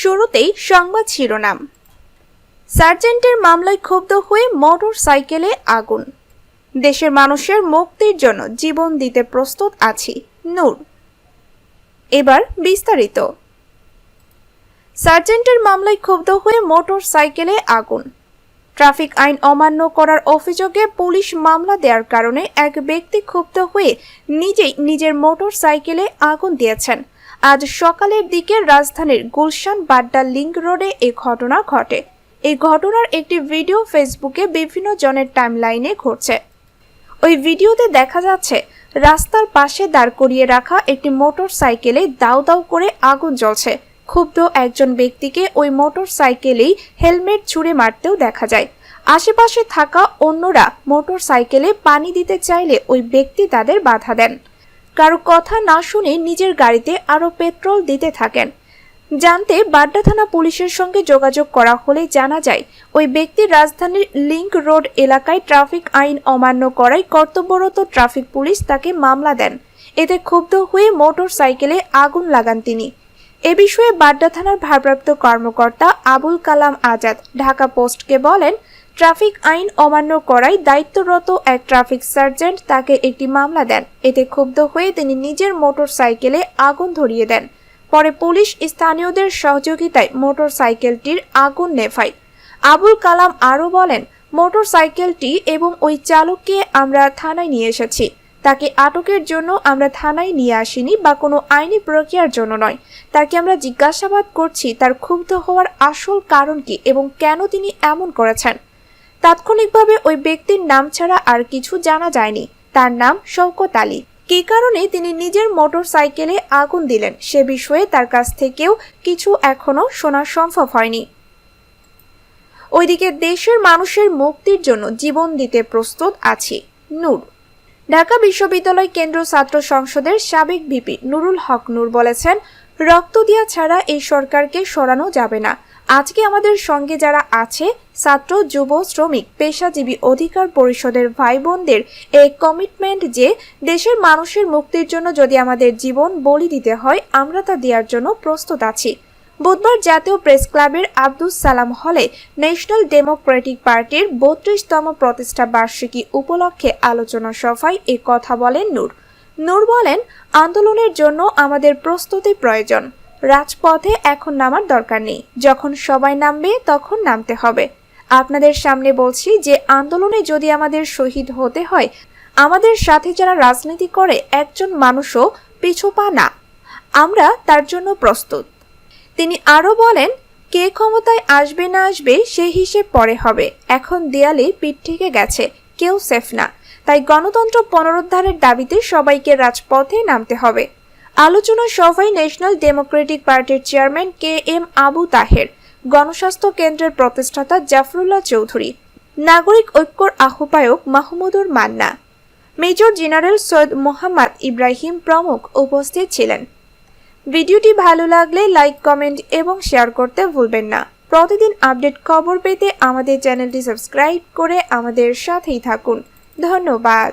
শুরুতেই সংবাদ শিরোনাম। সার্জেন্টের মামলায় ক্ষুব্ধ হয়ে মোটর সাইকেলে আগুন। দেশের মানুষের মুক্তির জন্য জীবন দিতে প্রস্তুত আছি নূর। এবার বিস্তারিত। সার্জেন্টের মামলায় ক্ষুব্ধ হয়ে মোটর সাইকেলে আগুন। ট্রাফিক আইন অমান্য করার অভিযোগে পুলিশ মামলা দেওয়ার কারণে এক ব্যক্তি ক্ষুব্ধ হয়ে নিজেই নিজের মোটর সাইকেলে আগুন দিয়েছেন। আজ সকালের দিকে রাজধানীর গুলশান বাড্ডা লিঙ্ক রোডে এই ঘটনা ঘটে। এই ঘটনার একটি ভিডিও ফেসবুকে বিভিন্ন জনের টাইমলাইনে ঘটছে। ওই ভিডিওতে দেখা যাচ্ছে, রাস্তার পাশে দাঁড় করিয়ে রাখা একটি মোটর সাইকেলে দাউ দাউ করে আগুন জ্বলছে। ক্ষুব্ধ একজন ব্যক্তিকে ওই মোটর সাইকেলেই হেলমেট ছুঁড়ে মারতেও দেখা যায়। আশেপাশে থাকা অন্যরা মোটর সাইকেলে পানি দিতে চাইলে ওই ব্যক্তি তাদের বাধা দেন। কারও কথা না শুনে নিজের গাড়িতে আরও পেট্রোল দিতে থাকেন। জানতে বাড্ডা থানা পুলিশের সঙ্গে যোগাযোগ করা হলে জানা যায়, ওই ব্যক্তি রাজধানীর লিংক রোড এলাকায় ট্রাফিক আইন অমান্য করায় কর্তব্যরত ট্রাফিক পুলিশ তাকে মামলা দেন। এতে ক্ষুব্ধ হয়ে মোটর সাইকেলে আগুন লাগান তিনি। এ বিষয়ে বাড্ডা থানার ভারপ্রাপ্ত কর্মকর্তা আবুল কালাম আজাদ, ঢাকা পোস্টকে বলেন ট্রাফিক আইন অমান্য করায় দায়িত্বরত এক ট্রাফিক সার্জেন্ট তাকে একটি মামলা দেন। এতে ক্ষুব্ধ হয়ে তিনি নিজের মোটর সাইকেলে আগুন ধরিয়ে দেন। পরে পুলিশ স্থানীয়দের সহযোগিতায় মোটর সাইকেলটির আগুন নেভায়। আবুল কালাম আরও বলেন মোটর সাইকেলটি এবং ওই চালককে আমরা থানায় নিয়ে এসেছি। তাকে আটকের জন্য আমরা থানায় নিয়ে আসিনি বা কোনো আইনি প্রক্রিয়ার জন্য নয়। তাকে আমরা জিজ্ঞাসাবাদ করছি তার ক্ষুব্ধ হওয়ার আসল কারণ কি এবং কেন তিনি এমন করেছেন? তাৎক্ষণিকভাবে ওই ব্যক্তির নাম ছাড়া আর কিছু জানা যায়নি। তার নাম শওকত আলী। কী কারণে তিনি নিজের মোটর সাইকেলে আগুন দিলেন সে বিষয়ে তার কাছ থেকেও কিছু এখনও শোনা সম্ভব হয়নি। ওইদিকে দেশের মানুষের মুক্তির জন্য জীবন দিতে প্রস্তুত আছি। নূর। ঢাকা বিশ্ববিদ্যালয় কেন্দ্র ছাত্র সংসদের সাবেক ভিপি নুরুল হক নূর বলেছেন, রক্ত দিয়া ছাড়া এই সরকারকে সরানো যাবে না। আজকে আমাদের সঙ্গে যারা আছে ছাত্র, যুব, শ্রমিক, পেশাজীবী অধিকার পরিষদের ভাই বোনদের এই কমিটমেন্ট যে দেশের মানুষের মুক্তির জন্য যদি আমাদের জীবন বলি দিতে হয়, আমরা তা দেওয়ার জন্য প্রস্তুত আছি। বুধবার জাতীয় প্রেস ক্লাবের আব্দুস সালাম হলে ন্যাশনাল ডেমোক্রেটিক পার্টির বত্রিশতম প্রতিষ্ঠা বার্ষিকী উপলক্ষে আলোচনা সভায় এ কথা বলেন নূর। নূর বলেন, আন্দোলনের জন্য আমাদের প্রস্তুতি প্রয়োজন। রাজপথে এখন নামার দরকার নেই। যখন সবাই নামবে, তখন নামতে হবে। আপনাদের সামনে বলছি যে আন্দোলনে যদি আমাদের শহীদ হতে হয়, আমাদের সাথে যারা রাজনীতি করে, একজন মানুষও পিছু পা না। আমরা তার জন্য প্রস্তুত। তিনি আরও বলেন, কে ক্ষমতায় আসবে না আসবে সেই হিসেব পরে হবে। এখন দেয়ালে পিঠ থেকে গেছে, কেউ সেফ না। তাই গণতন্ত্র পুনরুদ্ধারের দাবিতে সবাইকে রাজপথে নামতে হবে। আলোচনা সভায় ন্যাশনাল ডেমোক্রেটিক পার্টির chairman K M Abu Taher গণস্বাস্থ্য কেন্দ্রের প্রতিষ্ঠাতা জাফরুল্লাহ চৌধুরী, নাগরিক ঐক্যর আহ্বায়ক মাহমুদুর মান্না, মেজর জেনারেল সৈয়দ মোহাম্মদ ইব্রাহিম প্রমুখ উপস্থিত ছিলেন। ভিডিওটি ভালো লাগলে লাইক, কমেন্ট এবং শেয়ার করতে ভুলবেন না। প্রতিদিন আপডেট খবর পেতে আমাদের চ্যানেলটি সাবস্ক্রাইব করে আমাদের সাথেই থাকুন। ধন্যবাদ।